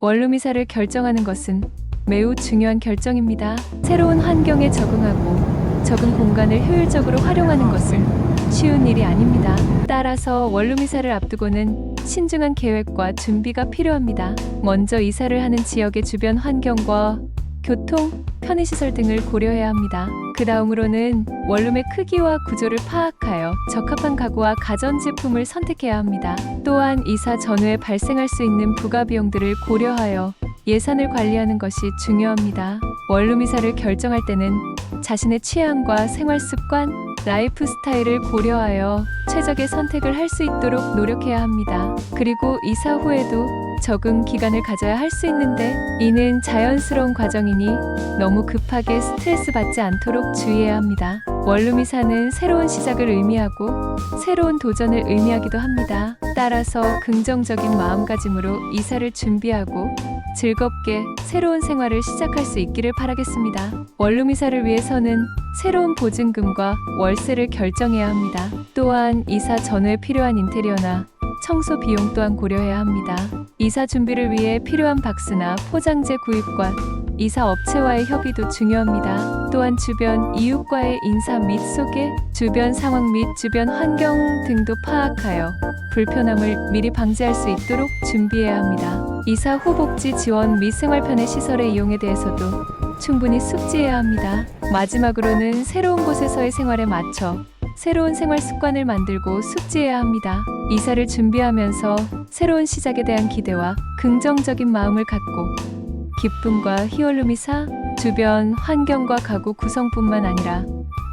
원룸 이사를 결정하는 것은 매우 중요한 결정입니다. 새로운 환경에 적응하고 적은 공간을 효율적으로 활용하는 것은 쉬운 일이 아닙니다. 따라서 원룸 이사를 앞두고는 신중한 계획과 준비가 필요합니다. 먼저 이사를 하는 지역의 주변 환경과 교통, 편의시설 등을 고려해야 합니다. 그 다음으로는 원룸의 크기와 구조를 파악하여 적합한 가구와 가전제품을 선택해야 합니다. 또한 이사 전후에 발생할 수 있는 부가 비용들을 고려하여 예산을 관리하는 것이 중요합니다. 원룸 이사를 결정할 때는 자신의 취향과 생활 습관, 라이프 스타일을 고려하여 최적의 선택을 할 수 있도록 노력해야 합니다. 그리고 이사 후에도 적응 기간을 가져야 할 수 있는데 이는 자연스러운 과정이니 너무 급하게 스트레스 받지 않도록 주의해야 합니다. 원룸 이사는 새로운 시작을 의미하고 새로운 도전을 의미하기도 합니다. 따라서 긍정적인 마음가짐으로 이사를 준비하고 즐겁게 새로운 생활을 시작할 수 있기를 바라겠습니다. 원룸 이사를 위해서는 새로운 보증금과 월세를 결정해야 합니다. 또한 이사 전후에 필요한 인테리어나 청소 비용 또한 고려해야 합니다. 이사 준비를 위해 필요한 박스나 포장재 구입과 이사 업체와의 협의도 중요합니다. 또한 주변 이웃과의 인사 및 소개, 주변 상황 및 주변 환경 등도 파악하여 불편함을 미리 방지할 수 있도록 준비해야 합니다. 이사 후 복지 지원 및 생활 편의 시설의 이용에 대해서도 충분히 숙지해야 합니다. 마지막으로는 새로운 곳에서의 생활에 맞춰 새로운 생활 습관을 만들고 숙지해야 합니다. 이사를 준비하면서 새로운 시작에 대한 기대와 긍정적인 마음을 갖고 기쁨과 이사, 주변 환경과 가구 구성뿐만 아니라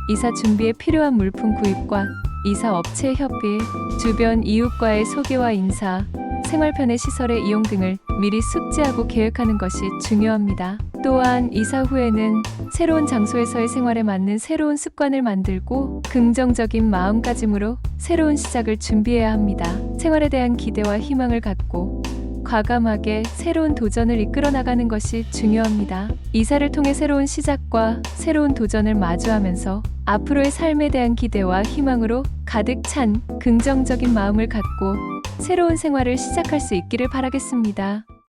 이사 준비에 필요한 물품 구입과 이사 업체 협의, 주변 이웃과의 소개와 인사, 생활편의 시설의 이용 등을 미리 숙지하고 계획하는 것이 중요합니다. 또한 이사 후에는 새로운 장소에서의 생활에 맞는 새로운 습관을 만들고 긍정적인 마음가짐으로 새로운 시작을 준비해야 합니다. 생활에 대한 기대와 희망을 갖고 과감하게 새로운 도전을 이끌어 나가는 것이 중요합니다. 이사를 통해 새로운 시작과 새로운 도전을 마주하면서 앞으로의 삶에 대한 기대와 희망으로 가득 찬 긍정적인 마음을 갖고 새로운 생활을 시작할 수 있기를 바라겠습니다.